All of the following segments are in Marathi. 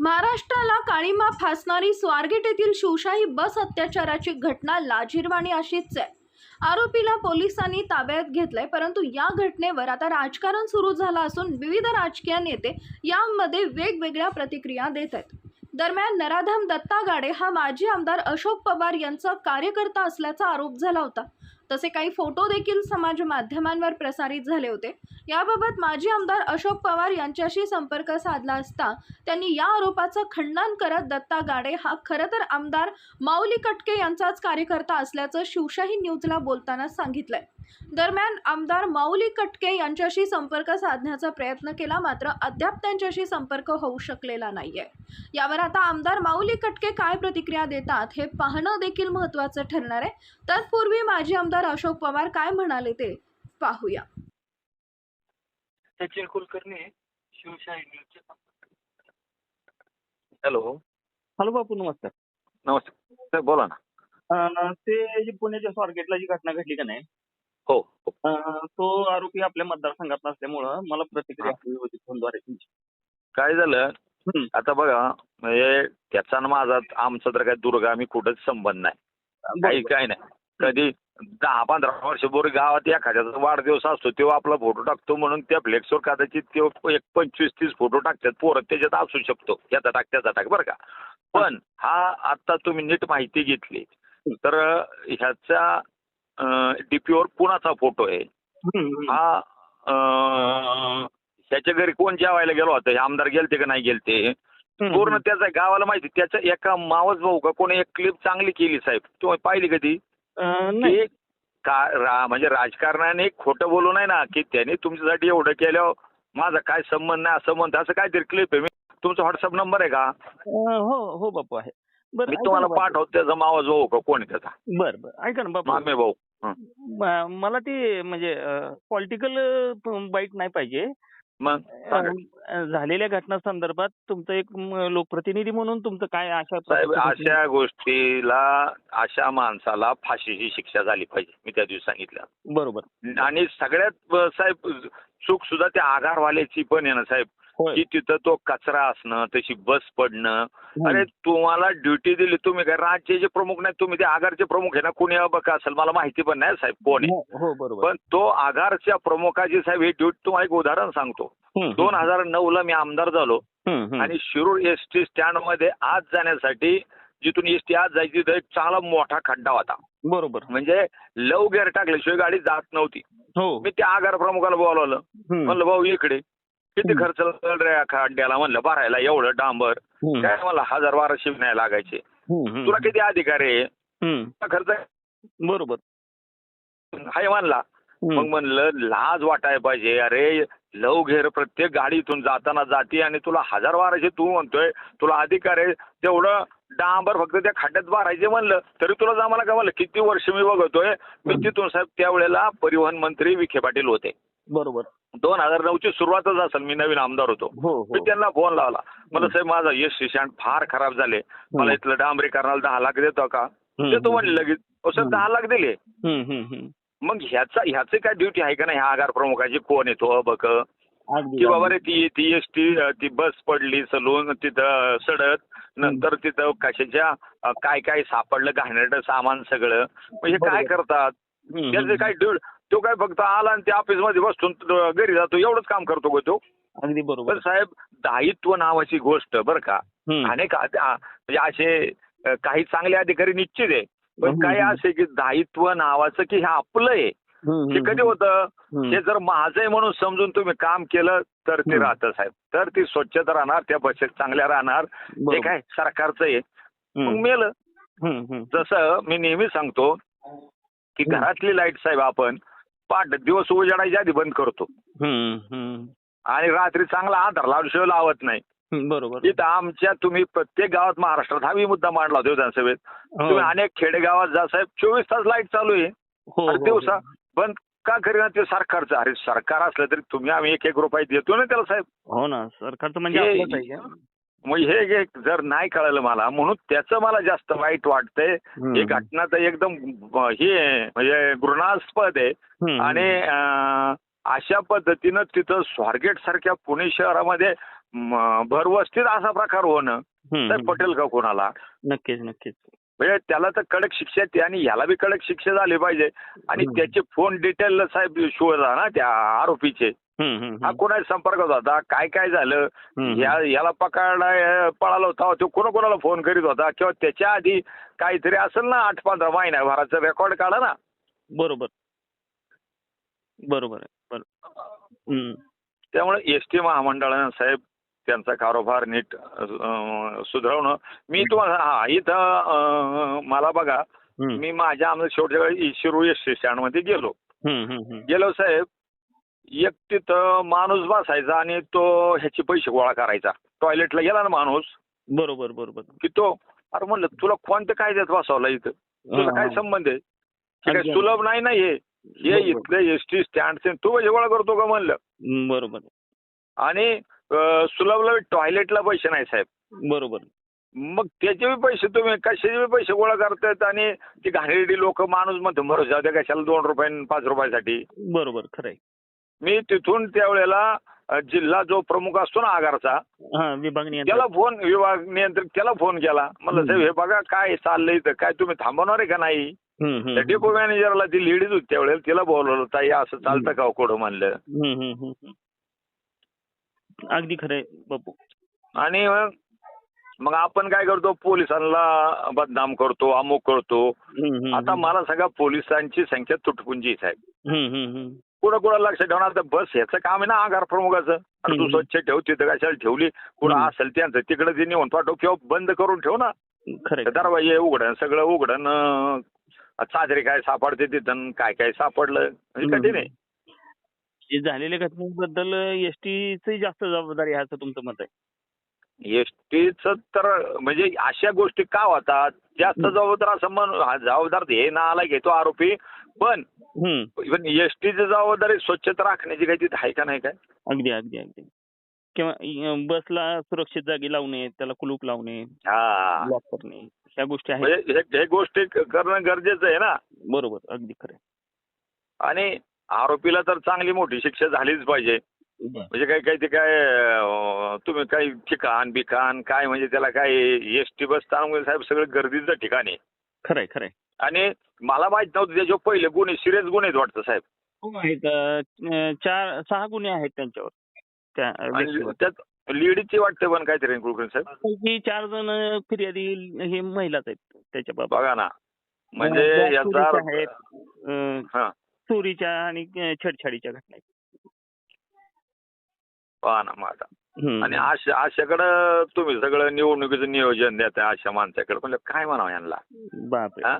महाराष्ट्राला काळीमा फासणारी स्वारगेट येथील शिवशाही बस अत्याचाराची घटना लाजीरवाणी अशीच आहे. आरोपीला पोलिसांनी ताब्यात घेतलंय परंतु या घटनेवर आता राजकारण सुरू झालं असून विविध राजकीय नेते यामध्ये वेगवेगळ्या प्रतिक्रिया देत आहेत. दरम्यान नराधाम दत्ता गाडे हा माजी आमदार अशोक पवार यांचा कार्यकर्ता असल्याचा आरोप झाला होता. तसे काही फोटो देखील समाज माध्यमांवर प्रसारित झाले होते. याबाबत माजी आमदार अशोक पवार यांच्याशी संपर्क साधला असता त्यांनी या आरोपाचं खंडन करत दत्ता गाडे हा खरं तर आमदार माऊली कटके यांचाच कार्यकर्ता असल्याचं शिवशाही न्यूजला बोलताना सांगितलंय. दरम्यान आमदार माऊली कटके यांच्याशी संपर्क साधण्याचा प्रयत्न केला मात्र अद्याप त्यांच्याशी संपर्क होऊ शकलेला नाहीये. यावर आता आमदार माऊली कटके काय प्रतिक्रिया देतात हे पाहणं देखील महत्त्वाचं ठरणार आहे. तत्पूर्वी माजी आमदार अशोक पवार काय म्हणाले ते पाहूया. सचिन कुलकर्णी शिवशाही हॅलो. हॅलो बापू नमस्कार. नमस्ते सर बोला ना. अं, ते जी पुण्याच्या स्वारगेटला जी घटना घडली का नाही हो हो. अं, तो आरोपी आपल्या मतदारसंघात नसल्यामुळं मला प्रतिक्रिया हवी होती फोनद्वारे तुमची. काय झालं? हम्म. आता बघा म्हणजे त्याचा आणि माझा आमचा तर काय दुर्गामी कुठंच संबंध नाही. काही काय नाही. कधी दहा पंधरा वर्षपूर्वी गावात एखाद्याचा वाढदिवस असतो तेव्हा आपला फोटो टाकतो म्हणून त्या फ्लेक्सवर कदाचित ते एक पंचवीस तीस फोटो टाकतात पोरं त्याच्यात असू शकतो. याचा टाक त्याचा टाक बरं का. पण हा आता तुम्ही नीट माहिती घेतली. तर ह्याचा डीपीवर कुणाचा फोटो आहे. हा अं, ह्याच्या घरी कोण जेवायला गेलो होतं हे आमदार गेलते का नाही गेलते? पूर्ण त्याचा गावाला माहिती त्याच्या एका मावस भाऊ का कोणी एक क्लिप चांगली केली साहेब तुम्ही पाहिली कधी? अं, नाही. की का रा- म्हणजे राजकारणाने खोटं बोलू नाही ना की त्याने तुमच्यासाठी एवढं केलं माझा काय संबंध नाही असं म्हणतं असं काहीतरी क्लिप आहे. मी तुमचा व्हॉट्सअप नंबर आहे का? हो हो बापू आहे. मी तुम्हाला. पाठवतो त्याचा मावस भाऊ का कोण त्याचा? बरं बरं ऐका ना बापू. मामे भाऊ. मला ते म्हणजे पॉलिटिकल बाईट नाही पाहिजे. मग झालेल्या घटना संदर्भात तुमचं एक लोकप्रतिनिधी म्हणून तुमचं काय आशा अशा गोष्टीला अशा माणसाला फाशीची शिक्षा झाली पाहिजे मी त्या दिवशी सांगितलं. बरोबर. आणि सगळ्यात साहेब चूक सुद्धा त्या आगारवाल्याची पण आहे ना साहेब. की तिथं तो कचरा असणं तशी बस पडणं. अरे तुम्हाला ड्युटी दिली तुम्ही काय राज्याचे प्रमुख नाही तुम्ही ते आगारचे प्रमुख आहे ना कुणी बघा असेल? मला माहिती पण नाही साहेब कोण आहे. हो हो, पण तो आगारच्या प्रमुखाची साहेब ही ड्युटी तुम्हाला एक उदाहरण सांगतो. दोन हजार नऊ ला मी आमदार झालो. आणि शिरूर एस टी स्टँडमध्ये आज जाण्यासाठी जिथून एस टी आज जायची तर एक चांगला मोठा खड्डा होता. बरोबर. म्हणजे लव गेअर टाकल्याशिवाय गाडी जात नव्हती. हो. मी त्या आगार प्रमुखाला बोलावलं. म्हणलं भाऊ इकडे. किती. खर्च लागेल खड्ड्याला म्हणलं भरायला एवढं डांबर. काय मला हजार बाराशे नाही लागायचे. तुला किती अधिकार आहे? खर्च बरोबर. हाय म्हणला. मग म्हणलं लाज वाटाय पाहिजे. अरे लव घेर प्रत्येक गाडीतून जाताना जाते आणि तुला हजार बाराशे तू म्हणतोय तुला अधिकार आहे. तेवढं डांबर फक्त त्या खड्ड्यात भरायचे म्हणलं तरी तुला जमाला का म्हणलं? किती वर्ष मी बघतोय मी तिथून साहेब त्यावेळेला परिवहन मंत्री विखे पाटील होते. बरोबर. दोन हजार नऊची सुरुवातच असेल. मी नवीन आमदार होतो. हो मी हो त्यांना फोन लावला. मला साहेब माझा यश स्टेशन फार खराब झाले. मला इथलं डांबरीकरणाला दहा लाख देतो का? हम्म, देतो म्हणले लगेच. अहो, सर हम्म. दहा लाख दिले. हम्म, हम्म, हम्म. मग ह्याचा ह्याची काय ड्युटी आहे का नाही? ह्या आगार प्रमुखाची कोण येतो बघ अगदी की बाबा. रे ती ती एस टी ती बस पडली सलून तिथं सडत नंतर तिथं कशाच्या अ, काय काय सापडलं घाणेरडं सामान सगळं. म्हणजे काय. करतात? हम्म, त्याचे. काय ड्यु- तो काय फक्त आला आणि त्या ऑफिसमध्ये बसून घरी जातो एवढंच काम करतो गं तो अगदी बरोबर साहेब दायित्व नावाची गोष्ट बरं का. अनेक म्हणजे असे काही चांगले अधिकारी निश्चित आहे पण काही. असे की दायित्व नावाचं की हे आपलं आहे हम्म, कधी होतं. हे जर माझं आहे म्हणून समजून तुम्ही काम केलं तर ते. राहतं साहेब तर ती स्वच्छता राहणार त्या बसेस चांगल्या राहणार ते. काय सरकारचं आहे मग मेलं. जसं मी नेहमी सांगतो की. घरातली लाइट साहेब आपण पाठ दिवस उजाडायच्या आधी बंद करतो हम्म, हम्म. आणि रात्री चांगला आधार लावल्याशिवाय लावत नाही हम्म, बरोबर इथं आमच्या तुम्ही प्रत्येक गावात महाराष्ट्रात हा मी मुद्दा मांडला होता विधानसभेत हो. तुम्ही अनेक खेडेगावात जा साहेब चोवीस तास लाइट चालू आहे हो, हो, दिवसा. बंद का करीना ते सरकारचं अरे सरकार असलं तरी तुम्ही आम्ही एक एक रुपये देतो ना त्याला साहेब हो ना सरकारचं म्हणजे? मग हे हे जर नाही कळलं मला म्हणून त्याचं मला जास्त वाईट वाटतंय. ही घटना तर एकदम हे म्हणजे घृणास्पद आहे. आणि अशा पद्धतीनं तिथं स्वारगेट सारख्या पुणे शहरामध्ये भरवस्तीत असा प्रकार होणं तर. पटेल का कोणाला नक्कीच नक्कीच म्हणजे त्याला तर कडक शिक्षा आहे आणि ह्याला बी कडक शिक्षा झाली पाहिजे आणि. त्याचे फोन डिटेल साहेब शोधा ना त्या आरोपीचे हा. कोणाच्या संपर्कात होता? काय काय झालं? या याला पकडा पळाला होता तो कोणा कोणाला फोन करीत होता? किंवा त्याच्या आधी काहीतरी असेल ना आठ पंधरा महिन्याभराचं रेकॉर्ड काढा ना. बरोबर. बरोबर. त्यामुळे एस टी महामंडळानं साहेब त्यांचा कारोबार नीट सुधारवणं मी तुम्हाला हा इथं मला बघा मी माझ्या आमच्या शेवटच्या शिरूर एस टी स्टँडमध्ये गेलो. गेलो साहेब एक तिथं माणूस बसायचा आणि तो ह्याचे पैसे गोळा करायचा. टॉयलेटला गेला ना माणूस. बरोबर बरोबर. की तो अरे म्हणलं तुला कोणत्या कायद्यात बसवला इथं? तुला काय संबंध आहे? हे काय सुलभ नाही ना हे. हे. इथले एस टी स्टँड तू पैसे गोळा करतो का म्हणलं? बरोबर. आणि सुलभला टॉयलेटला पैसे नाही साहेब. बरोबर. मग त्याचे बी पैसे तुम्ही कशाचे बी पैसे गोळा करतायत आणि ती घाणेरडी लोक माणूस म्हणतो द्या कशाला दोन रुपये पाच रुपयासाठी. बरोबर खरंय. मी तिथून त्यावेळेला जिल्हा जो प्रमुख असतो ना आगारचा विभाग त्याला फोन विभाग नियंत्रक त्याला फोन केला म्हणलं. साहेब हे बघा काय चाललंय इथं काय तुम्ही थांबवणार आहे का नाही डेपो मॅनेजरला ती लेडीज होती त्यावेळेला तिला बोलवलं ताई असं चालतं का कोडं म्हणलं. अगदी खरंय बापू आणि मग आपण काय करतो पोलिसांना बदनाम करतो अमुक करतो आता. मला सांगा पोलिसांची संख्या तुटपुंजी आहे साहेब. कुठं कुठं लक्ष ठेवणार? तर बस ह्याचं काम आहे ना आगार प्रमुखाचं. अरे तू. स्वच्छ ठेव तिथं कशाला ठेवली? कुठं हम्म. असेल त्यांचं तिकडे ते नेऊन पाठव किंवा बंद करून ठेव ना. दरवाजे उघडन सगळं उघडन अं, साजरे काय सापडते तिथं काय काय सापडलं? म्हणजे कठीण आहे. झालेल्या घटनेबद्दल एसटीच जास्त जबाबदारी आहे असं तुमचं मत आहे? एसटीच तर म्हणजे अशा गोष्टी का होतात? जास्त. जबाबदार असं म्हण जबाबदार हे ना आला घेतो आरोपी. पण. इव्हन एसटीची जबाबदारी स्वच्छता राखण्याची काही तिथे आहे का नाही काय? अगदी अगदी अगदी. किंवा बसला सुरक्षित जागी लावणे त्याला कुलूप लावणे हा. लॉक करणे ह्या गोष्टी आहेत. म्हणजे हे- गोष्टी करणं गरजेचं आहे ना? बरोबर अगदी खरं आणि आरोपीला तर चांगली मोठी शिक्षा झालीच पाहिजे. म्हणजे काय काय ते काय अं, तुम्ही काही ठिकाण बिकाण काय म्हणजे त्याला काय एस टी बस स्थानक साहेब सगळं गर्दीचं ठिकाण आहे. खरंय खरंय. आणि मला माहीत नव्हतं त्याच्यावर पहिले गुन्हे सिरियस गुन्हे आहेत वाटतं साहेब. हो, आहेत अं, चार सहा गुन्हे आहेत त्यांच्यावर. त्या अं, आणि व्यक्तीवर. त्यात लेडीजची वाटते पण काहीतरी कुलकर्णी साहेब? पैकी चार जण फिर्यादी हे महिलाच आहेत त्याच्या बाबत बघा ना. म्हणजे याचा चोरीच्या अर्थ- आहेत अं, हा. चोरीच्या आणि छेडछाडीच्या घटना आहेत. पहा ना मग आता हम्म. आणि अशा अशाकडं तुम्ही सगळं निवडणुकीचं नियोजन देता अशा माणसाकडे. म्हणजे काय म्हणावं यांना? हा?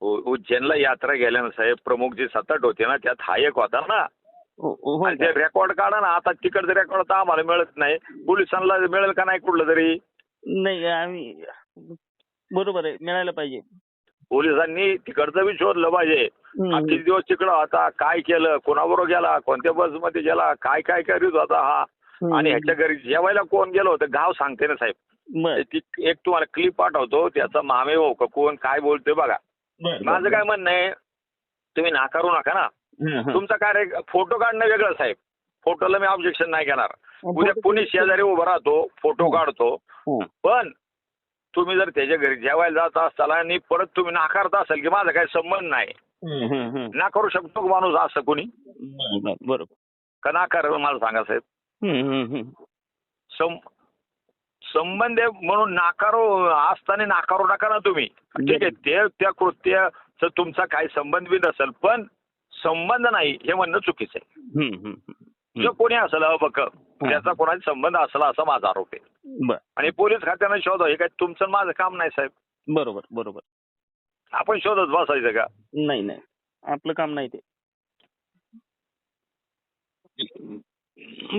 उज्जैनला यात्रा गेल्यानं साहेब प्रमुख जे सतत होते ना त्यात हा एक होता ना. हो हो आणि ते रेकॉर्ड काढा ना आता तिकडचं रेकॉर्ड तर आम्हाला मिळत नाही. पोलिसांना मिळेल का नाही कुठलं तरी? नाही आम्ही बरोबर आहे मिळायला पाहिजे. पोलिसांनी तिकडचं बी शोधलं पाहिजे. हा. किती दिवस तिकडं होता काय केलं कोणाबरोबर गेला कोणत्या बसमध्ये गेला काय काय करीत होता हा. आणि ह्याच्या घरी जेवायला कोण गेलं होतं गाव सांगते ना साहेब. ती एक तुम्हाला क्लिप पाठवतो त्याचा मामे भाऊ का कोण काय बोलतोय बघा. माझं. काय म्हणणं आहे तुम्ही नाकारू नका ना. हं, हं. तुमचा कार्य फोटो काढणं वेगळं साहेब. फोटोला मी ऑब्जेक्शन नाही घेणार. उद्या कुणी शेजारी उभा राहतो फोटो काढतो. हं. पण तुम्ही जर त्याच्या घरी जेवायला जात असाल आणि परत तुम्ही नाकारता असाल की माझा काही संबंध नाही. नाकारू शकतो माणूस असं कुणी? बर, बर, बरोबर. का नाकार मला सांगा साहेब. संबंध म्हणून नाकारू असताना नाकारू नका ना तुम्ही. ठीक आहे ते त्या कृत्याचं तुमचा काही संबंध बी नसेल पण संबंध नाही हे म्हणणं चुकीचं आहे. जो कोणी असेल बघ त्याचा कोणाचा संबंध असला असा माझा आरोप आहे. बर. आणि पोलीस खात्यानं शोध हे काय तुमचं आणि माझं काम नाही साहेब. बरोबर बरोबर. आपण शोधत बसायचं का? नाही नाही. आपलं काम नाही ते.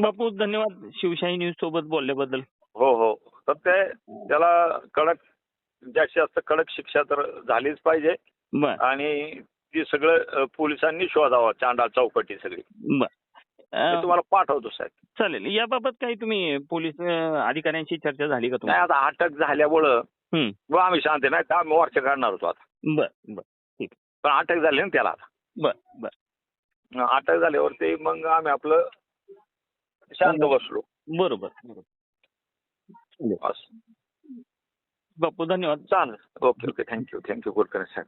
बापू धन्यवाद शिवशाही न्यूज सोबत बोलल्याबद्दल. हो हो. तर ते त्याला कडक जास्तीत जास्त कडक शिक्षा तर झालीच पाहिजे. बर. आणि ती सगळं अ, पोलिसांनी शोधावं चांडाळ चौकटी सगळी. बर. मी अं, तुम्हाला पाठवतो साहेब. चालेल. याबाबत काही तुम्ही पोलीस अं, अधिकाऱ्यांशी चर्चा झाली का नाही तुम्ही आता अटक झाल्यामुळं हं. आम्ही शांत. नाही तर आम्ही वरच्या काढणार होतो आता. बर बर. पण अटक झाली ना त्याला आता. बर बर. अटक झाल्यावरती मग आम्ही आपलं शांत बसलो. बरोबर बरोबर. असं बापू धन्यवाद. चालेल. Okay okay. Thank you thank you Kulkarni Saheb.